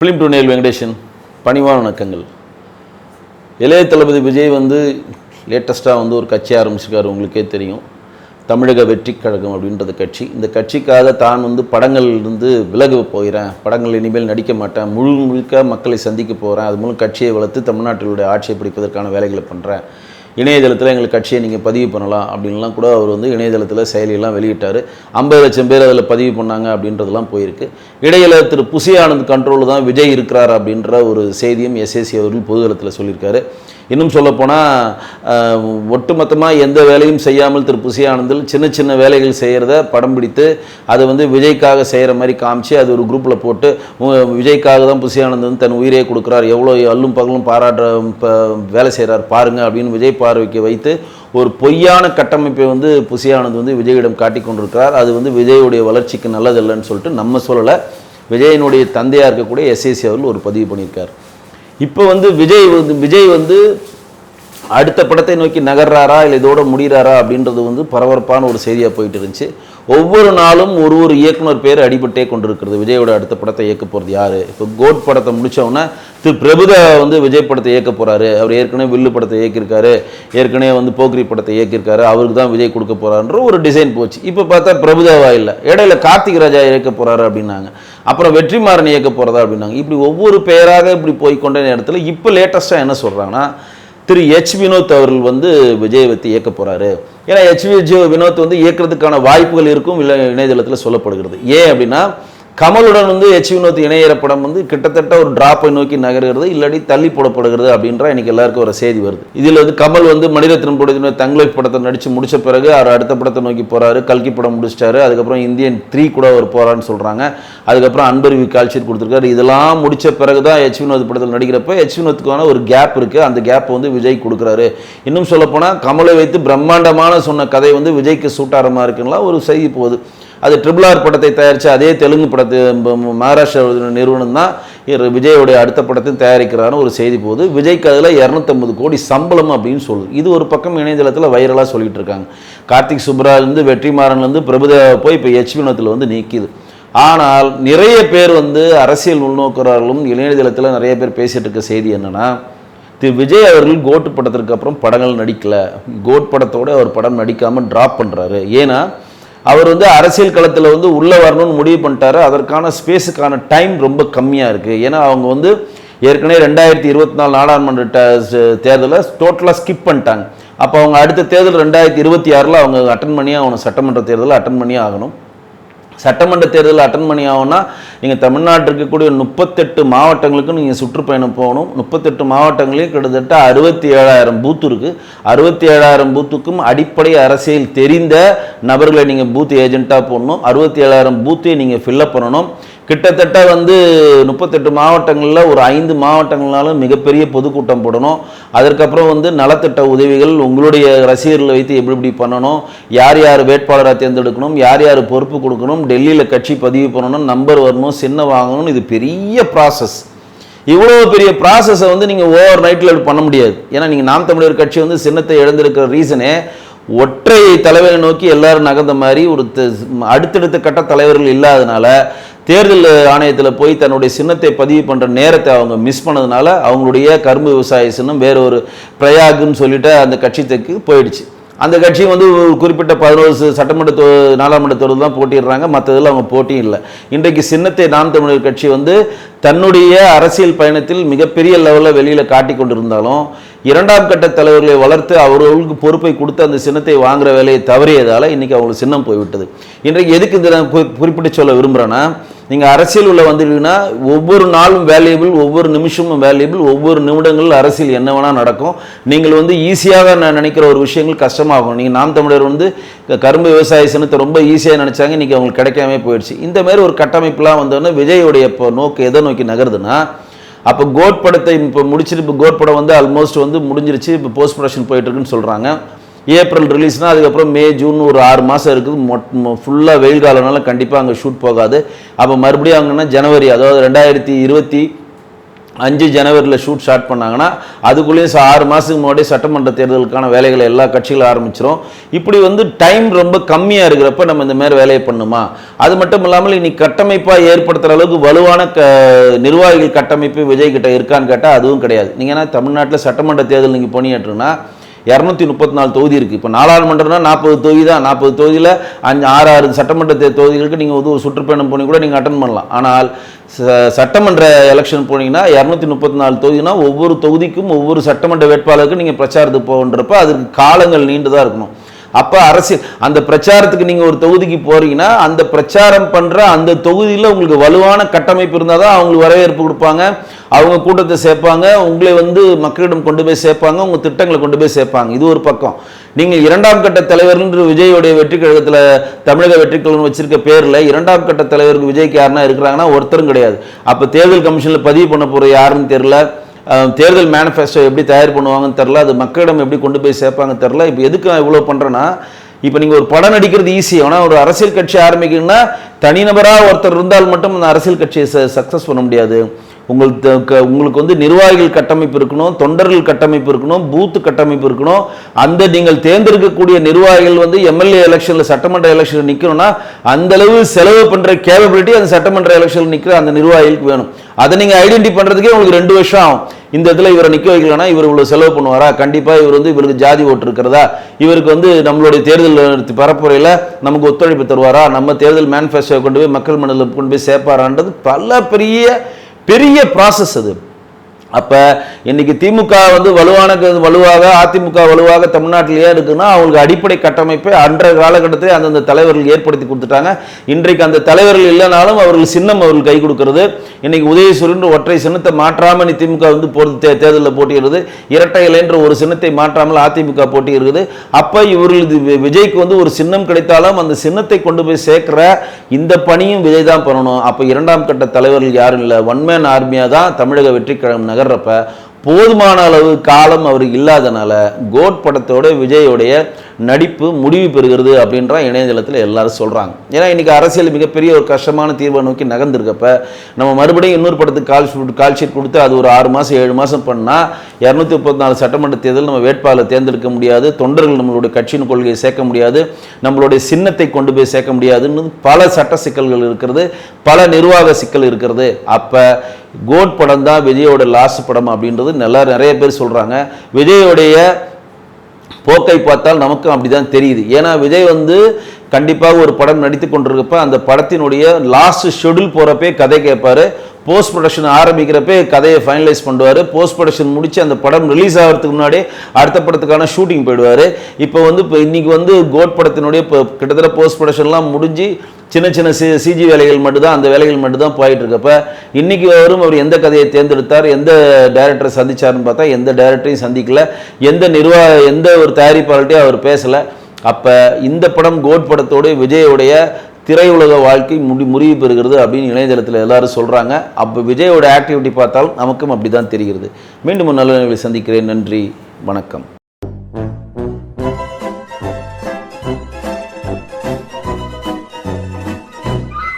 Film டுனேல் Venkatesan பணிவான வணக்கங்கள். இளைய தளபதி விஜய் வந்து லேட்டஸ்ட்டாக வந்து ஒரு கட்சி ஆரம்பிச்சிருக்காரு உங்களுக்கே தெரியும். தமிழக வெற்றி கழகம் அப்படின்றது கட்சி. இந்த கட்சிக்காக தான் வந்து படங்கள்லேருந்து விலக போகிறேன் படங்கள் இனிமேல் நடிக்க மாட்டேன். முழு முழுக்க மக்களை சந்திக்க போகிறேன் அது மூலம் கட்சியை வளர்த்து தமிழ்நாட்டிலுடைய ஆட்சியை பிடிப்பதற்கான வேலைகளை பண்ணுறேன் இணையதளத்தில் எங்கள் கட்சியை நீங்கள் பதிவு பண்ணலாம் அப்படின்லாம் கூட அவர் வந்து இணையதளத்தில் செயலியெல்லாம் வெளியிட்டார். ஐம்பது லட்சம் பேர் அதில் பதிவு பண்ணாங்க அப்படின்றதெல்லாம் போயிருக்கு. இடையில திரு புசி ஆனந்த் கண்ட்ரோல் தான் விஜய் இருக்கிறார் அப்படின்ற ஒரு செய்தியும் எஸ்எஸ்சி அவர்கள் பொதுதளத்தில் சொல்லியிருக்காரு. இன்னும் சொல்லப்போனால் ஒட்டுமொத்தமாக எந்த வேலையும் செய்யாமல் திரு புசியானந்தில் சின்ன சின்ன வேலைகள் செய்கிறத படம் பிடித்து அதை வந்து விஜய்க்காக செய்கிற மாதிரி காமிச்சு அது ஒரு குரூப்பில் போட்டு விஜய்க்காக தான் புசி வந்து தன் உயிரையே கொடுக்குறார் எவ்வளோ அல்லும் பகலும் பாராட்டுற ப- வேலை செய்கிறார் பாருங்கள் அப்படின்னு விஜய் பார்வைக்கு வைத்து ஒரு பொய்யான கட்டமைப்பை வந்து புசியானந்த் வந்து விஜயிடம் காட்டி கொண்டிருக்கிறார். அது வந்து விஜயுடைய வளர்ச்சிக்கு நல்லதில்லைன்னு சொல்லிட்டு நம்ம சொல்லலை. விஜயனுடைய தந்தையாக இருக்கக்கூடிய எஸ்ஏசி அவர்கள் ஒரு பதிவு பண்ணியிருக்கார். இப்போ வந்து விஜய் வந்து விஜய் வந்து அடுத்த படத்தை நோக்கி நகர்றாரா இல்லை இதோட முடிகிறாரா அப்படின்றது வந்து பரபரப்பான ஒரு செய்தியாக போயிட்டு இருந்துச்சு. ஒவ்வொரு நாளும் ஒரு ஒரு இயக்குனர் பேர் அடிபட்டே கொண்டிருக்கிறது. விஜயோட அடுத்த படத்தை இயக்க போகிறது யார்? இப்போ கோட் படத்தை முடிச்ச திரு பிரபுதா வந்து விஜய் படத்தை இயக்க போகிறாரு அவர் ஏற்கனவே வில்லு படத்தை இயக்கியிருக்காரு. ஏற்கனவே வந்து போக்ரி படத்தை இயக்கியிருக்காரு. அவருக்கு தான் விஜய் கொடுக்க போகிறாருன்ற ஒரு டிசைன் போச்சு. இப்போ பார்த்தா பிரபுதாவா இல்லை. இடையில கார்த்திக் ராஜா இயக்க போகிறாரு அப்படின்னாங்க. அப்புறம் வெற்றிமாறன் இயக்க போகிறதா அப்படின்னாங்க. இப்படி ஒவ்வொரு பெயராக இப்படி போய்க்கொண்ட நேரத்தில் இப்போ லேட்டஸ்ட்டாக என்ன சொல்கிறாங்கன்னா திரு எச் வினோத் அவர்கள் வந்து விஜய் பற்றி இயக்க போகிறாரு ஏன்னா ஹெச் விஜய் வினோத் வந்து இயக்கிறதுக்கான வாய்ப்புகள் இருக்கும் இல்லை இணையதளத்தில் சொல்லப்படுகிறது. ஏன் அப்படின்னா கமலுடன் வந்து எச் வினோத் இணையிற படம் வந்து கிட்டத்தட்ட ஒரு டிராப்பை நோக்கி நகர்கிறது இல்லாட்டி தள்ளி போடப்படுகிறது அப்படின்ற எனக்கு எல்லாருக்கும் ஒரு செய்தி வருது. இதில் வந்து கமல் வந்து மணிரத்னம் படத்தின தங்கலை படத்தை நடித்து முடிச்ச பிறகு அவர் அடுத்த படத்தை நோக்கி போகிறாரு கல்கி படம் முடிச்சிட்டாரு அதுக்கப்புறம் இந்தியன் த்ரீ கூட அவர் போகிறான்னு சொல்கிறாங்க அதுக்கப்புறம் அன்பருவி கால்ஷீட் கொடுத்துருக்காரு. இதெல்லாம் முடித்த பிறகு தான் எச் வினோத் படத்தில் நடிக்கிறப்ப எச் வினோத்துக்கான ஒரு கேப் இருக்குது அந்த கேப் வந்து விஜய் கொடுக்குறாரு. இன்னும் சொல்லப்போனால் கமலை வைத்து பிரம்மாண்டமான சொன்ன கதை வந்து விஜய்க்கு சூட்டாரமாக இருக்குன்னா ஒரு செய்தி போகுது. அது ட்ரிபிள் ஆர் படத்தை தயாரித்த அதே தெலுங்கு படத்தை மகாராஷ்டிரா நிறுவனம் தான் இவர் விஜயோடைய அடுத்த படத்தையும் தயாரிக்கிறான்னு ஒரு செய்தி போகுது. விஜய்க்கு அதில் இரநூத்தம்பது கோடி சம்பளம் அப்படின்னு சொல்லுது. இது ஒரு பக்கம் இணையதளத்தில் வைரலாக சொல்லிட்டு இருக்காங்க. கார்த்திக் சுப்ராலேருந்து வெற்றிமாறன்லேருந்து பிரபுதேவா போய் இப்போ எச் வினத்தில் வந்து நீக்கிது. ஆனால் நிறைய பேர் வந்து அரசியல் உள்நோக்குறார்களும் இணையதளத்தில் நிறைய பேர் பேசிட்டு இருக்க செய்தி என்னன்னா திரு விஜய் அவர்கள் கோட் படத்திற்கு அப்புறம் படங்கள் நடிக்கல. கோட் படத்தோட அவர் படம் நடிக்காமல் ட்ராப் பண்ணுறாரு ஏன்னா அவர் வந்து அரசியல் களத்தில் வந்து உள்ளே வரணும்னு முடிவு பண்ணிட்டாரு. அதற்கான ஸ்பேஸுக்கான டைம் ரொம்ப கம்மியாக இருக்குது ஏன்னா அவங்க வந்து ஏற்கனவே ரெண்டாயிரத்தி இருபத்தி நாலு நாடாளுமன்ற தேர்தலை டோட்டலாக ஸ்கிப் பண்ணிட்டாங்க. அப்போ அவங்க அடுத்த தேர்தல் ரெண்டாயிரத்தி இருபத்தி ஆறில் அவங்க அட்டன் பண்ணி ஆகணும். சட்டமன்ற தேர்தலை அட்டன் பண்ணி ஆகணும். சட்டமன்ற தேர்தல் அட்டன் பண்ணி ஆகும்னா நீங்கள் தமிழ்நாட்டில் இருக்கக்கூடிய முப்பத்தெட்டு மாவட்டங்களுக்கு நீங்கள் சுற்றுப்பயணம் போகணும். முப்பத்தெட்டு மாவட்டங்களையும் கிட்டத்தட்ட அறுபத்தி ஏழாயிரம் பூத் இருக்குது அறுபத்தி ஏழாயிரம் பூத்துக்கும் அடிப்படை அரசியல் தெரிந்த நபர்களை நீங்கள் பூத் ஏஜென்ட்டாக போடணும். அறுபத்தி ஏழாயிரம் பூத்தையும் நீங்கள் ஃபில்லப் பண்ணணும். கிட்டத்தட்ட வந்து முப்பத்தெட்டு மாவட்டங்களில் ஒரு ஐந்து மாவட்டங்கள்னாலும் மிகப்பெரிய பொதுக்கூட்டம் போடணும். அதற்கப்புறம் வந்து நலத்திட்ட உதவிகள் உங்களுடைய ரசிகர்களை வைத்து எப்படி எப்படி பண்ணணும். யார் யார் வேட்பாளராக தேர்ந்தெடுக்கணும். யார் யார் பொறுப்பு கொடுக்கணும். டெல்லியில் கட்சி பதிவு பண்ணணும். நம்பர் வரணும். சின்ன வாங்கணும். இது பெரிய ப்ராசஸ் இவ்வளோ பெரிய ப்ராசஸை வந்து நீங்கள் ஓவர் நைட்டில் பண்ண முடியாது. ஏன்னா நீங்கள் நாம் தமிழர் கட்சி வந்து சின்னத்தை இழந்திருக்கிற ரீசனே ஒற்றை தலைவரை நோக்கி எல்லாரும் நகர்ந்த மாதிரி ஒரு அடுத்தடுத்த கட்ட தலைவர்கள் இல்லாதனால தேர்தல் ஆணையத்தில் போய் தன்னுடைய சின்னத்தை பதிவு பண்ணுற நேரத்தை அவங்க மிஸ் பண்ணதுனால அவங்களுடைய கரும்பு விவசாய சின்னம் வேற ஒரு பிரயாகுன்னு சொல்லிட்டு அந்த கட்சித்துக்கு போயிடுச்சு. அந்த கட்சி வந்து ஒரு குறிப்பிட்ட பதினோரு சட்டமன்ற தொ- நாடாளுமன்ற தேர்தல் தான் போட்டிடுறாங்க. மற்றதில் அவங்க போட்டியும் இல்லை. இன்றைக்கு சின்னத்தை நாம் தமிழர் கட்சி வந்து தன்னுடைய அரசியல் பயணத்தில் மிகப்பெரிய லெவலில் வெளியில் காட்டி கொண்டிருந்தாலும் இரண்டாம் கட்ட தலைவர்களை வளர்த்து அவர்களுக்கு பொறுப்பை கொடுத்து அந்த சின்னத்தை வாங்குகிற வேலையை தவறியதால் இன்றைக்கி அவங்களுக்கு சின்னம் போய்விட்டது. இன்றைக்கு எதுக்கு இந்த நான் குறிப்பிட்டு சொல்ல விரும்புகிறேன்னா நீங்கள் அரசியல் உள்ள வந்துட்டீங்கன்னா ஒவ்வொரு நாளும் வேல்யூபிள் ஒவ்வொரு நிமிஷமும் வேல்யூபிள் ஒவ்வொரு நிமிடங்கள் அரசியல் என்ன வேணால் நடக்கும். நீங்கள் வந்து ஈஸியாக நான் நினைக்கிற ஒரு விஷயங்கள் கஷ்டமாகும். நீங்கள் நாம் தமிழர் வந்து கரும்பு விவசாய சின்னத்தை ரொம்ப ஈஸியாக நினச்சாங்க இன்றைக்கி அவங்களுக்கு கிடைக்காமே போயிடுச்சு. இந்த மாதிரி ஒரு கட்டமைப்புலாம் வந்தோடனே விஜயோடைய இப்போ நோக்கு எதை நோக்கி நகருதுன்னா அப்போ கோட் படத்தை இப்போ முடிச்சுட்டு இப்போ கோட் படம் வந்து ஆல்மோஸ்ட் வந்து முடிஞ்சிருச்சு இப்போ போஸ்ட் ப்ரொடக்ஷன் போயிட்டு இருக்குன்னு சொல்கிறாங்க ஏப்ரல் ரிலீஸ்னால் அதுக்கப்புறம் மே ஜூன் ஒரு ஆறு மாதம் இருக்குது. மொட் ஃபுல்லாக வெயில் காலம்னால கண்டிப்பாக அங்கே ஷூட் போகாது. அப்போ மறுபடியும் அவங்கன்னா ஜனவரி அதாவது ரெண்டாயிரத்தி இருபத்தி அஞ்சு ஜனவரியில் ஷூட் ஸ்டார்ட் பண்ணாங்கன்னா அதுக்குள்ளேயும் ஆறு மாதத்துக்கு முன்னாடி சட்டமன்ற தேர்தலுக்கான வேலைகளை எல்லா கட்சிகளும் ஆரம்பிச்சிரும். இப்படி வந்து டைம் ரொம்ப கம்மியாக இருக்கிறப்ப நம்ம இந்த மாதிரி வேலையை பண்ணுமா? அது மட்டும் இல்லாமல் இன்னைக்கு கட்டமைப்பாக ஏற்படுத்துகிற அளவுக்கு வலுவான க நிர்வாகிகள் கட்டமைப்பு விஜய் கிட்ட இருக்கான்னு கேட்டால் அதுவும் கிடையாது. நீங்கள் ஏன்னா தமிழ்நாட்டில் சட்டமன்ற தேர்தல் நீங்கள் பணியாற்றுனா இரநூத்தி முப்பத்தி நாலு தொகுதி இருக்குது இப்போ நாடாளுமன்றம்னா நாற்பது தொகுதி தான். நாற்பது தொகுதியில் அஞ்சு ஆறு ஆறு சட்டமன்ற தொகுதிகளுக்கு நீங்கள் வந்து ஒரு சுற்றுப்பயணம் போனி கூட நீங்கள் அட்டன் பண்ணலாம். ஆனால் ச- சட்டமன்ற எலெக்ஷன் போனீங்கன்னா இரநூத்தி முப்பத்தி நாலு தொகுதினா ஒவ்வொரு தொகுதிக்கும் ஒவ்வொரு சட்டமன்ற வேட்பாளருக்கும் நீங்கள் பிரச்சாரத்துக்கு போகன்றப்ப அதுக்கு காலங்கள் நீண்டுதான் இருக்கணும். அப்போ அரசியல் அந்த பிரச்சாரத்துக்கு நீங்கள் ஒரு தொகுதிக்கு போறீங்கன்னா அந்த பிரச்சாரம் பண்ணுற அந்த தொகுதியில் உங்களுக்கு வலுவான கட்டமைப்பு இருந்தால் தான் அவங்களுக்கு வரவேற்பு கொடுப்பாங்க. அவங்க கூட்டத்தை சேர்ப்பாங்க. உங்களை வந்து மக்களிடம் கொண்டு போய் சேர்ப்பாங்க. உங்கள் திட்டங்களை கொண்டு போய் சேர்ப்பாங்க. இது ஒரு பக்கம். நீங்கள் இரண்டாம் கட்ட தலைவர்ன்ற விஜயோடைய வெற்றி கழகத்தில் தமிழக வெற்றி கழகம் வச்சிருக்க பேரில் இரண்டாம் கட்ட தலைவருக்கு விஜய்க்கு யாருன்னா இருக்கிறாங்கன்னா ஒருத்தரும் கிடையாது. அப்போ தேர்தல் கமிஷனில் பதிவு பண்ண போகிற யாருன்னு தெரில தேர்தல் மேனிஃபெஸ்டோ எப்படி தயார் பண்ணுவாங்கன்னு தெரில அது மக்களிடம் எப்படி கொண்டு போய் சேர்ப்பாங்க தெரில இப்போ எதுக்கு நான் இவ்வளோ பண்ணுறேன்னா இப்போ நீங்கள் ஒரு படம் நடிக்கிறது ஈஸி ஆனால் ஒரு அரசியல் கட்சி ஆரம்பிக்கணும்னா தனிநபராக ஒருத்தர் இருந்தால் மட்டும் அந்த அரசியல் கட்சியை சக்ஸஸ் பண்ண முடியாது. உங்களுக்கு உங்களுக்கு வந்து நிர்வாகிகள் கட்டமைப்பு இருக்கணும் தொண்டர்கள் கட்டமைப்பு இருக்கணும் பூத்து கட்டமைப்பு இருக்கணும். அந்த நீங்கள் தேர்ந்தெடுக்கக்கூடிய நிர்வாகிகள் வந்து எம்எல்ஏ எலெக்ஷனில் சட்டமன்ற எலெக்ஷனில் நிற்கணும்னா அந்தளவு செலவு பண்ணுற கேபபிலிட்டி அந்த சட்டமன்ற எலெக்ஷனில் நிற்கிற அந்த நிர்வாகிகளுக்கு வேணும். அதை நீங்கள் ஐடென்டி பண்ணுறதுக்கே உங்களுக்கு ரெண்டு வருஷம் ஆகும். இந்த இடத்துல இவரை நிற்க வைக்கலன்னா இவர் இவ்வளோ செலவு பண்ணுவாரா? கண்டிப்பாக இவர் வந்து இவருக்கு ஜாதி ஓட்டு இருக்கிறதா? இவருக்கு வந்து நம்மளுடைய தேர்தல் பரப்புரையில் நமக்கு ஒத்துழைப்பு தருவாரா? நம்ம தேர்தல் மேனிஃபெஸ்டோ கொண்டு போய் மக்கள் மனதில் கொண்டு போய் சேர்ப்பாரான்றது பல பெரிய பெரிய ப்ராசஸ் அது. அப்போ இன்னைக்கு திமுக வந்து வலுவான வலுவாக அதிமுக வலுவாக தமிழ்நாட்டிலேயே இருக்குன்னா அவங்களுக்கு அடிப்படை கட்டமைப்பை அன்றைய காலகட்டத்தில் அந்தந்த தலைவர்கள் ஏற்படுத்தி கொடுத்துட்டாங்க. இன்றைக்கு அந்த தலைவர்கள் இல்லைனாலும் அவர்கள் சின்னம் அவர்கள் கை கொடுக்கறது. இன்னைக்கு உதயசூரியன் ஒற்றை சின்னத்தை மாற்றாமல் நீ திமுக வந்து போறது தே தேர்தலில் போட்டியிடுது. இரட்டை இலைன்ற ஒரு சின்னத்தை மாற்றாமல் அதிமுக போட்டியிடுது. அப்போ இவர்களது விஜய்க்கு வந்து ஒரு சின்னம் கிடைத்தாலும் அந்த சின்னத்தை கொண்டு போய் சேர்க்குற இந்த பணியும் விஜய் தான் பண்ணணும். அப்போ இரண்டாம் கட்ட தலைவர்கள் யாரும் இல்லை. ஒன் மேன் ஆர்மியாக தான் தமிழக வெற்றி கழகம் நகர்றப்ப போதுமான அளவு காலம் அவருக்கு இல்லாதனால கோட் படத்தோட விஜயோடைய நடிப்பு முடிவு பெறுகிறது அப்படின்ற இணையதளத்தில் எல்லாரும் சொல்கிறாங்க ஏன்னா இன்னைக்கு அரசியல் மிகப்பெரிய ஒரு கஷ்டமான தீர்வை நோக்கி நகர்ந்துருக்கப்ப நம்ம மறுபடியும் இன்னொரு படத்துக்கு கால் கால்ஷீட் கால் ஷீட் கொடுத்து அது ஒரு ஆறு மாதம் ஏழு மாதம் பண்ணால் இரநூத்தி முப்பத்தி நாலு சட்டமன்ற தேர்தல் நம்ம வேட்பாளர் தேர்ந்தெடுக்க முடியாது தொண்டர்கள் நம்மளுடைய கட்சியின் கொள்கையை சேர்க்க முடியாது நம்மளுடைய சின்னத்தை கொண்டு போய் சேர்க்க முடியாதுன்னு பல சட்ட சிக்கல்கள் இருக்கிறது பல நிர்வாக சிக்கல் இருக்கிறது. அப்போ கோட் படம் தான் விஜயோட லாஸ்ட் படம் அப்படின்றது நல்லா நிறைய பேர் சொல்கிறாங்க விஜயோடைய போக்கை பார்த்தால் நமக்கும் அப்படிதான் தெரியுது. ஏன்னா விஜய் வந்து கண்டிப்பாக ஒரு படம் நடித்து கொண்டிருக்கப்ப அந்த படத்தினுடைய லாஸ்ட் ஷெடியூல் போகிறப்பே கதை கேட்பாரு. போஸ்ட் ப்ரொடக்ஷன் ஆரம்பிக்கிறப்பே கதையை ஃபைனலைஸ் பண்ணுவார். போஸ்ட் ப்ரொடக்ஷன் முடித்து அந்த படம் ரிலீஸ் ஆகிறதுக்கு முன்னாடி அடுத்த படத்துக்கான ஷூட்டிங் போயிடுவார். இப்போ வந்து இப்போ இன்றைக்கி வந்து கோட் படத்தினுடைய இப்போ கிட்டத்தட்ட போஸ்ட் ப்ரொடக்ஷன்லாம் முடிஞ்சு சின்ன சின்ன சி சிஜி வேலைகள் மட்டும்தான் அந்த வேலைகள் மட்டும்தான் போயிட்டு இருக்கப்ப இன்னைக்கு வரும் அவர் எந்த கதையை தேர்ந்தெடுத்தார் எந்த டைரக்டரை சந்திச்சாருன்னு பார்த்தா எந்த டைரக்டரையும் சந்திக்கல எந்த நிர்வாக எந்த ஒரு தயாரிப்பாளர்கிட்டையும் அவர் பேசலை. அப்போ இந்த படம் கோட் படத்தோடு விஜயோடைய திரையுலக வாழ்க்கை முடி முறிவு பெறுகிறது அப்படின்னு இணையதளத்தில் எல்லாரும் சொல்கிறாங்க அப்போ விஜயோட ஆக்டிவிட்டி பார்த்தால் நமக்கும் அப்படி தான் தெரிகிறது. மீண்டும் ஒரு நல்ல நிலையில் சந்திக்கிறேன். நன்றி. வணக்கம்.